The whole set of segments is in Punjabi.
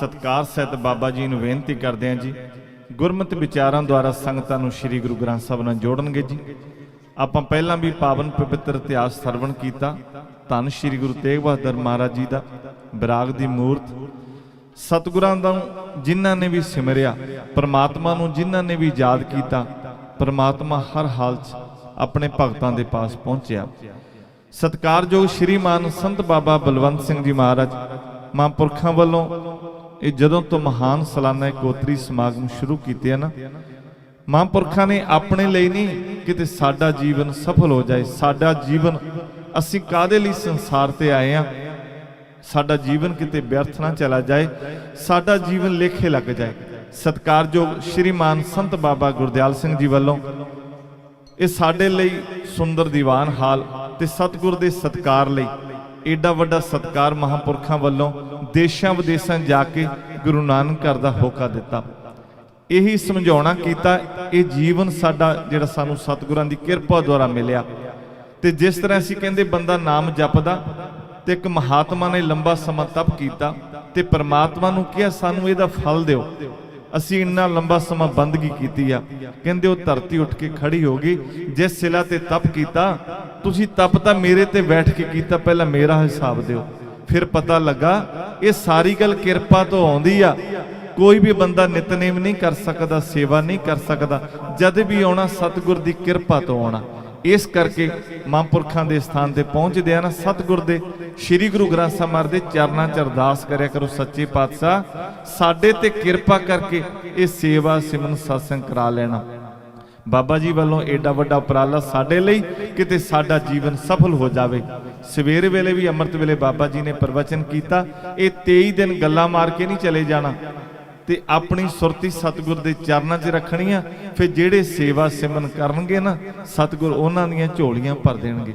ਸਤਕਾਰ ਸਹਿਤ ਬਾਬਾ ਜੀ ਨੂੰ ਬੇਨਤੀ ਕਰਦੇ ਹਾਂ ਜੀ। ਗੁਰਮਤਿ ਵਿਚਾਰਾਂ ਦੁਆਰਾ ਸੰਗਤਾਂ ਨੂੰ ਸ੍ਰੀ ਗੁਰੂ ਗ੍ਰੰਥ ਸਾਹਿਬ ਨਾਲ ਜੋੜਨਗੇ ਜੀ। ਆਪਾਂ ਪਹਿਲਾਂ ਵੀ ਪਾਵਨ ਪਵਿੱਤਰ ਇਤਿਹਾਸ ਸਰਵਣ ਕੀਤਾ। ਧੰਨ ਸ੍ਰੀ ਗੁਰੂ ਤੇਗ ਬਹਾਦਰ ਮਹਾਰਾਜ ਜੀ ਦਾ ਵਿਰਾਗ ਦੀ ਮੂਰਤ। ਸਤਿਗੁਰਾਂ ਦਾ ਜਿਨ੍ਹਾਂ ਨੇ ਵੀ ਸਿਮਰਿਆ, ਪ੍ਰਮਾਤਮਾ ਨੂੰ ਜਿਨ੍ਹਾਂ ਨੇ ਵੀ ਯਾਦ ਕੀਤਾ, ਪਰਮਾਤਮਾ ਹਰ ਹਾਲ 'ਚ ਆਪਣੇ ਭਗਤਾਂ ਦੇ ਪਾਸ ਪਹੁੰਚਿਆ। ਸਤਕਾਰਯੋਗ ਸ਼੍ਰੀਮਾਨ ਸੰਤ ਬਾਬਾ ਬਲਵੰਤ ਸਿੰਘ ਜੀ ਮਹਾਰਾਜ, ਮਹਾਂਪੁਰਖਾਂ ਵੱਲੋਂ ਇਹ ਜਦੋਂ ਤੋਂ ਮਹਾਨ ਸਾਲਾਨਾ ਇਕੋਤਰੀ ਸਮਾਗਮ ਸ਼ੁਰੂ ਕੀਤੇ ਆ ਨਾ ਮਹਾਂਪੁਰਖਾਂ ਨੇ ਆਪਣੇ ਲਈ ਨਹੀਂ ਕਿਤੇ ਸਾਡਾ ਜੀਵਨ ਸਫਲ ਹੋ ਜਾਏ। ਸਾਡਾ ਜੀਵਨ ਅਸੀਂ ਕਾਦੇ ਲਈ ਸੰਸਾਰ ਤੇ ਆਏ ਆ? ਸਾਡਾ ਜੀਵਨ ਕਿਤੇ ਵਿਅਰਥ ਨਾ ਚਲਾ ਜਾਏ, ਸਾਡਾ ਜੀਵਨ ਲੇਖੇ ਲੱਗ ਜਾਏ। ਸਤਕਾਰਯੋਗ ਸ਼੍ਰੀਮਾਨ ਸੰਤ ਬਾਬਾ ਗੁਰਦਿਆਲ ਸਿੰਘ ਜੀ ਵੱਲੋਂ ਇਹ ਸਾਡੇ ਲਈ ਸੁੰਦਰ ਦੀਵਾਨ ਹਾਲ ਤੇ ਸਤਿਗੁਰ ਦੇ ਸਤਕਾਰ ਲਈ ਏਡਾ ਵੱਡਾ ਸਤਕਾਰ ਮਹਾਂਪੁਰਖਾਂ ਵੱਲੋਂ ਦੇਸ਼ਾਂ ਵਿਦੇਸ਼ਾਂ ਜਾ ਕੇ ਗੁਰੂ ਨਾਨਕ ਘਰ ਦਾ ਹੋਕਾ ਦਿੱਤਾ। ਇਹੀ ਸਮਝਾਉਣਾ ਕੀਤਾ, ਇਹ ਜੀਵਨ ਸਾਡਾ ਜਿਹੜਾ ਸਾਨੂੰ ਸਤਿਗੁਰਾਂ ਦੀ ਕਿਰਪਾ ਦੁਆਰਾ ਮਿਲਿਆ। ਤੇ ਜਿਸ ਤਰ੍ਹਾਂ ਅਸੀਂ ਕਹਿੰਦੇ ਬੰਦਾ ਨਾਮ ਜਪਦਾ, ਤੇ ਇੱਕ ਮਹਾਤਮਾ ਨੇ ਲੰਬਾ ਸਮਾਂ ਤਪ ਕੀਤਾ, ਤੇ ਪਰਮਾਤਮਾ ਨੂੰ ਕਿਹਾ ਸਾਨੂੰ ਇਹਦਾ ਫਲ ਦਿਓ। ਅਸੀਂ ਇੰਨਾ ਲੰਬਾ ਸਮਾਂ ਬੰਦਗੀ ਕੀਤੀ ਆ। ਕਹਿੰਦੇ ਉਹ ਧਰਤੀ ਉੱਠ ਕੇ ਖੜੀ ਹੋ ਗਈ। ਜਿਸ ਸਿਲਾ ਤੇ ਤਪ ਕੀਤਾ, ਤੁਸੀਂ ਤਪ ਤਾਂ ਮੇਰੇ ਤੇ ਬੈਠ ਕੇ ਕੀਤਾ, ਪਹਿਲਾਂ ਮੇਰਾ ਹਿਸਾਬ ਦਿਓ। ਫਿਰ ਪਤਾ ਲੱਗਾ, ਇਹ ਸਾਰੀ ਗੱਲ ਕਿਰਪਾ ਤੋਂ ਆਉਂਦੀ ਆ। ਕੋਈ ਵੀ ਬੰਦਾ ਨਿਤਨੇਮ ਨਹੀਂ ਕਰ ਸਕਦਾ, ਸੇਵਾ ਨਹੀਂ ਕਰ ਸਕਦਾ। ਜਦ ਵੀ ਆਉਣਾ, ਸਤਿਗੁਰ ਦੀ ਕਿਰਪਾ ਤੋਂ ਆਉਣਾ। ਇਸ ਕਰਕੇ ਮਹਾਂਪੁਰਖਾਂ ਦੇ ਸਥਾਨ ਤੇ ਪਹੁੰਚਦੇ ਆ ਨਾ, ਸਤਿਗੁਰ ਦੇ, ਸ੍ਰੀ ਗੁਰੂ ਗ੍ਰੰਥ ਸਾਹਿਬ ਮਹਾਰਾਜ ਦੇ ਚਰਨਾਂ 'ਚ ਅਰਦਾਸ ਕਰਿਆ ਕਰੋ ਸੱਚੇ ਪਾਤਸ਼ਾਹ, ਸਾਡੇ ਤੇ ਕਿਰਪਾ ਕਰਕੇ ਇਹ ਸੇਵਾ ਸਿਮਨ ਸਤਸੰਗ ਕਰਾ ਲੈਣਾ। ਬਾਬਾ ਜੀ ਵੱਲੋਂ ਏਡਾ ਵੱਡਾ ਉਪਰਾਲਾ ਸਾਡੇ ਲਈ, ਕਿਤੇ ਸਾਡਾ ਜੀਵਨ ਸਫਲ ਹੋ ਜਾਵੇ। ਸਵੇਰ ਵੇਲੇ ਵੀ ਅੰਮ੍ਰਿਤ ਵੇਲੇ ਬਾਬਾ ਜੀ ਨੇ ਪ੍ਰਵਚਨ ਕੀਤਾ, ਇਹ 23 ਦਿਨ ਗੱਲਾਂ ਮਾਰ ਕੇ ਨਹੀਂ ਚਲੇ ਜਾਣਾ। ਤੇ ਆਪਣੀ ਸੁਰਤੀ ਸਤਿਗੁਰ ਦੇ ਚਰਨਾਂ 'ਚ ਰੱਖਣੀ ਆ ਫਿਰ ਜਿਹੜੇ ਸੇਵਾ ਸਿਮਨ ਕਰਨਗੇ ਨਾ, ਸਤਿਗੁਰ ਉਹਨਾਂ ਦੀਆਂ ਝੋਲੀਆਂ ਭਰ ਦੇਣਗੇ।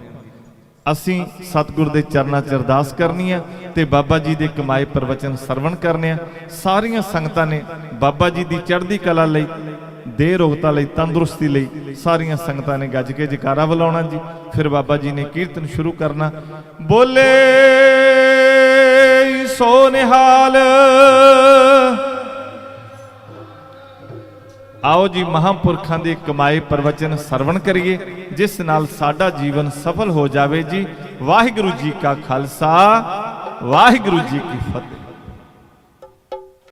ਅਸੀਂ ਸਤਿਗੁਰ ਦੇ ਚਰਨਾਂ 'ਚ ਅਰਦਾਸ ਕਰਨੀ ਆ ਤੇ ਬਾਬਾ ਜੀ ਦੇ ਕਮਾਏ ਪ੍ਰਵਚਨ ਸਰਵਣ ਕਰਨੇ ਆ। ਸਾਰੀਆਂ ਸੰਗਤਾਂ ਨੇ ਬਾਬਾ ਜੀ ਦੀ ਚੜ੍ਹਦੀ ਕਲਾ ਲਈ, ਦੇਹ ਰੋਗਤਾ ਲਈ, ਤੰਦਰੁਸਤੀ ਲਈ ਸਾਰੀਆਂ ਸੰਗਤਾਂ ਨੇ ਗੱਜ ਕੇ ਜਕਾਰਾ ਬੁਲਾਉਣਾ ਜੀ। ਫਿਰ ਬਾਬਾ ਜੀ ਨੇ ਕੀਰਤਨ ਸ਼ੁਰੂ ਕਰਨਾ। ਬੋਲੇ ਸੋ ਨਿਹਾਲ ਆਓ ਜੀ ਮਹਾਂਪੁਰਖਾਂ ਦੇ ਕਮਾਏ ਪ੍ਰਵਚਨ ਸਰਵਣ ਕਰੀਏ, ਜਿਸ ਨਾਲ ਸਾਡਾ ਜੀਵਨ ਸਫਲ ਹੋ ਜਾਵੇ ਜੀ। ਵਾਹਿਗੁਰੂ ਜੀ ਕਾ ਖਾਲਸਾ, ਵਾਹਿਗੁਰੂ ਜੀ ਕੀ ਫਤਿਹ।